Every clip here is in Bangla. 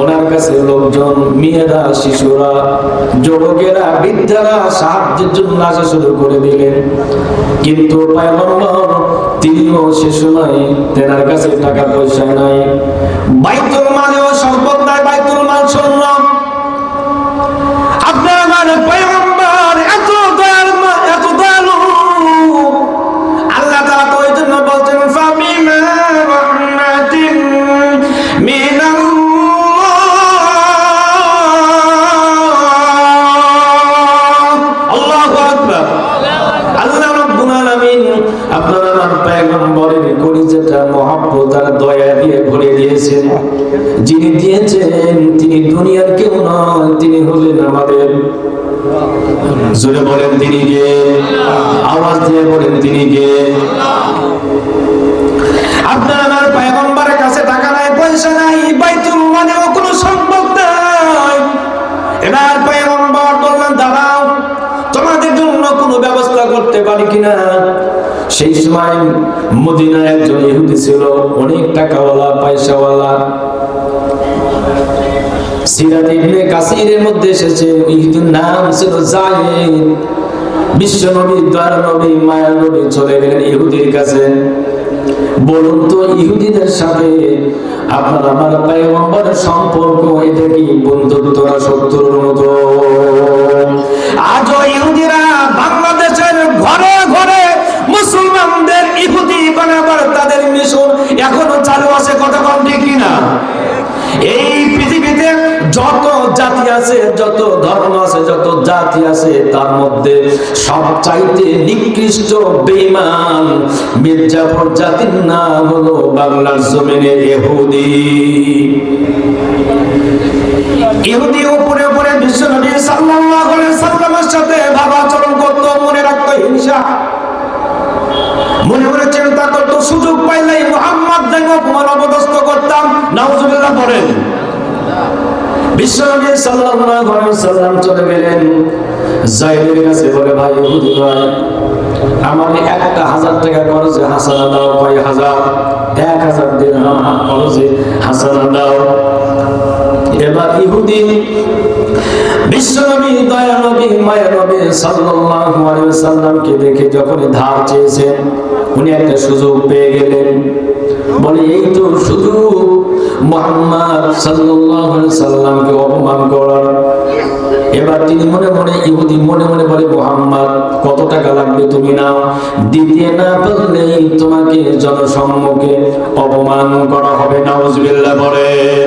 ওনার কাছে লোকজন, মেয়েরা, শিশুরা, যুবকেরা, বৃদ্ধারা সাহায্যের জন্য আসা শুরু করে দিলেন। কিন্তু তিনিও শিশু নাই তেনার কাছে টাকা পয়সা নাই। বাইতুল জোরে বলেন তিনি কে? আওয়াজ দিয়ে বলেন তিনি কে? আপনার আমার পয়গম্বরের কাছে টাকা নাই, পয়সা নাই, বাইতুল মালেও কোনো সম্পদ নাই। এবার পয়গম্বর বললেন, দাঁড়াও, তোমাদের জন্য কোনো ব্যবস্থা করতে পারি কিনা? সেই সময় মদিনায় একজন ইহুদি ছিল, অনেক টাকাওয়ালা, পয়সাওয়ালা। সিরাত ইবনে মধ্যে এসেছে, ইহুদির নাম ছিল বিশ্ব নবী নবী, মায়া নবী চলে গেলেন ইহুদির কাছে। বলুন তো, ইহুদিদের সাথে আপনার, আমার পয়গম্বরের সম্পর্ক, এটা কি বন্ধুত্ব না শত্রুর মতো? আজও ইহুদিরা আছে, যত ধর্ম আছে, যত জাতি আছে, তার মধ্যে সবচাইতে নিকৃষ্ট বেঈমান মির্জাফর জাতির নাম হলো বাংলার জমিনে ইহুদি। ইহুদি উপরে উপরে বিশ্বনবী সাল্লাল্লাহু আলাইহি সাল্লামের সাথে ভাব আচরণ করত, মনে রাখতো হিংসা। মনে মনে চিন্তা করতো, সুযোগ পাইলেই মোহাম্মদ যেন অপমান করতাম। নাউজুবিল্লাহ পড়েন। বিশ্বনবী সাল্লাল্লাহু আলাইহি সাল্লাম চলে গেলেন। জাইদের কাছে বলে, ভাই ইহুদি ভাই, আমার একটা হাজার টাকা খরচে হাসানা দাও কয় হাজার, এক হাজার দিরহাম খরচে হাসানা দাও। এবার ইহুদি বিশ্বনবী দয়া নবী মায়া নবী সাল্লাল্লাহু আলাইহি সাল্লামকে দেখে যখন ধার চেয়েছেন, উনি একটা সুযোগ পেয়ে গেলেন। বলে, এই তো সুযোগ এবার না জনসম্মুখে অপমান করা হবে। রে।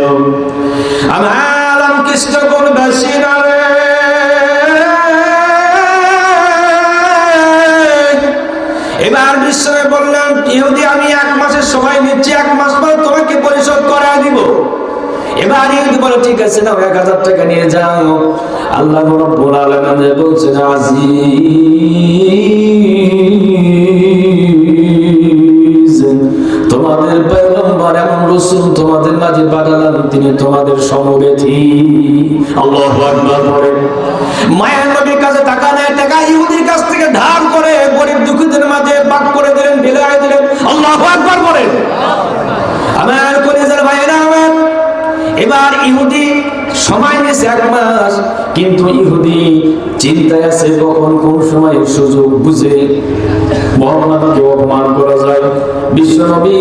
এবার বিশ্বরে বললেন, ইহুদি, আমি এক মাসের সময় নিচ্ছি, এক মাস ঠিক আছে নাও, এক হাজার টাকা নিয়ে যাও। আল্লাহ রব্বুল আলামিন তোমাদের পয়গম্বর এমন রাসূল তোমাদের মাঝে পাঠালাম তিনি তোমাদের সমবেথী আল্লাহু আকবার মায়ের নবীর কাছে টাকা নেয়, টাকা ইহুদির কাছ থেকে ধার করে গরিব দুঃখীদের মাঝে ভাগ করে দিলেন বিলাই দিলেন আল্লাহু আকবার পড়ে আমার কলেজের ভাইরা আমার এবার ইহুদি সময় নিয়েছে এক মাস, কিন্তু ইহুদি চিন্তায় আছে কখন কোন সময় সুযোগ বুঝে। অপমান করা যায়। বিশ্বনবী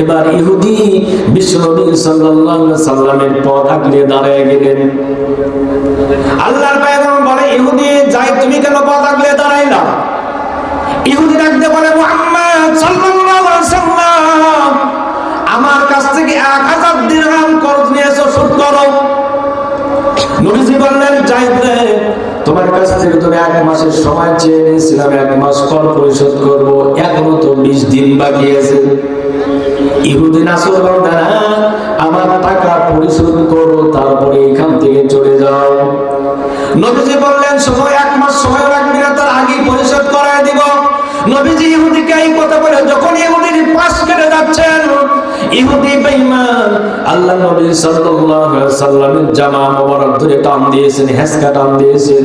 এবার ইহুদি বিশ্বনবী সাল্লামের পথ আগলে দাঁড়িয়ে গেলেন। আল্লাহর ইহুদি যাই, তুমি কেন পথ আগলে দাঁড়াইলা ইহুদি ডাকতে বলে আমার কাছ থেকে 1000 দিরহাম কর্জ নিয়েছো, শোধ করো। তোমার কাছ থেকে তুমি এক মাসের সময় চেয়ে এক মাস পর পরিশোধ করব, এখনও তো বিশ দিন বাকি আছে। ইহুদি নাসর বান্দানা আমার টাকা পরিশোধ নবীজি বললেন, সময় এক মাস সময় লাগবে না, তার আগে পরিশোধ করায় দিব। নবীজি ইহুদিকে এই কথা বলে, যখন ইহুদির পাশ কেটে যাচ্ছেন, ইহুদি আল্লাহ নবী সাল্লাল্লাহু আলাইহি সাল্লামের জামা মোবারক ধরে টান দিয়েছেন হেসকা টান দিয়েছেন।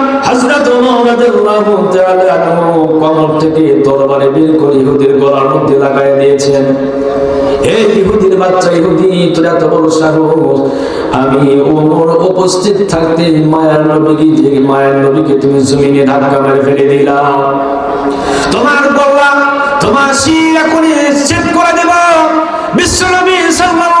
হযরত ওমর থেকে বের করে গলার মধ্যে দিয়েছেন। উপস্থিত থাকতে মায়ার মায়ার নবীকে তুমি জমিনে ধাক্কা মেরে ফেলে দিলাম তোমার গলা, তোমার শির এখনই করে দেব। বিশ্বনবী সাল্লাল্লাহু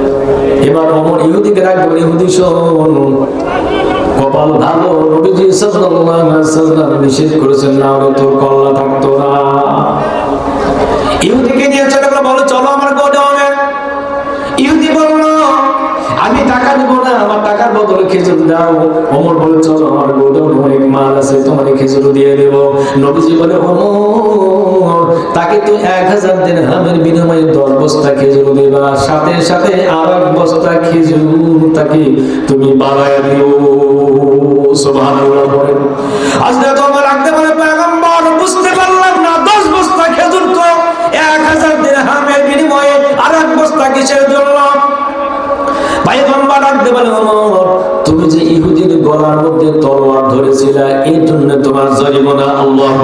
এবার ওমর ইহুদিকে রাখবেন, ইহুদি শোন। কপাল ভালো, নবীজি সাল্লাল্লাহু আলাইহি নিষেধ করেছেন, না হলে তোর কল্লা থাকতো না। ইহুদিকে নিয়ে চলে গেল বলো, চলো আমার গোডাউনে। ইহুদি বলল, আমি টাকা দিব না, আমার টাকার বদলে খেজুর দাও। ওমর বলে, চলো আমার গোডাউনে অনেক মাল আছে, তোমার খেজুর দিয়ে দেব। নবীজি বলে ওমর তাকে তো এক হাজার দিন হামের বিনিময়ে দশ বস্তা খেজুর দেবা। সাথে সাথে আর এক বস্তা খেজুর তাকে তুমি বাড়ায় দিও। হযরত ওমর রাখতে পারে পয়গম্বর, বুঝতে পারলাম না, দশ বস্তা খেজুর তো এক হাজার দিন হামের বিনিময়ে আর এক বস্তা কিসের জন্য? তুমি যে ইহুদির গলার মধ্যে তলোয়ার ধরেছিলে এই জন্য তোমার জরিমানা আল্লাহু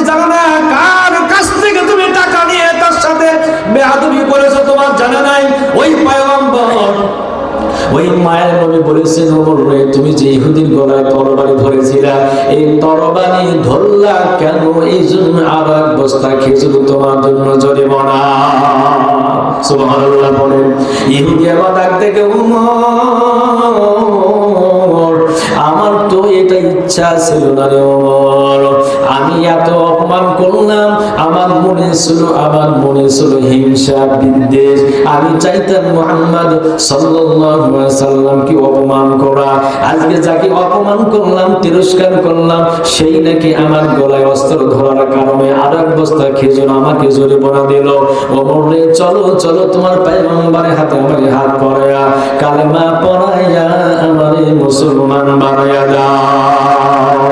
ওই মায়ের নবী বলেছেন, ওমর রে, তুমি যে ইহুদির গলায় তরবারি ধরেছিলা, এই তরবারি ধরলা কেন? এই জন্য এক বস্তা খেজুর তোমার জন্য জরিমানা সুবহানাল্লাহ বলেন, ইহুদি আবার ডাক থেকে ওমর, আমার তো এটা ইচ্ছা ছিল না রে, ওমর। আমি এত অপমান করলাম, আমার মনে ছিল, আমার মনে ছিল হিংসা, বিদ্বেষ। আমি চাইতাম মোহাম্মদ সাল্লামকে অপমান করা। আজকে যাকে অপমান করলাম, তিরস্কার করলাম, সেই নাকি আমার গলায় অস্ত্র ধরার কারণে আর এক বস্তা খেজুর আমাকে জরিমানা দিল। ওমর রে, চলো চলো, তোমার পয়গম্বরের হাতে আমার হাত পড়ায়া কালেমা পড়াইয়া আমারে মুসলমান বানায়া দাও।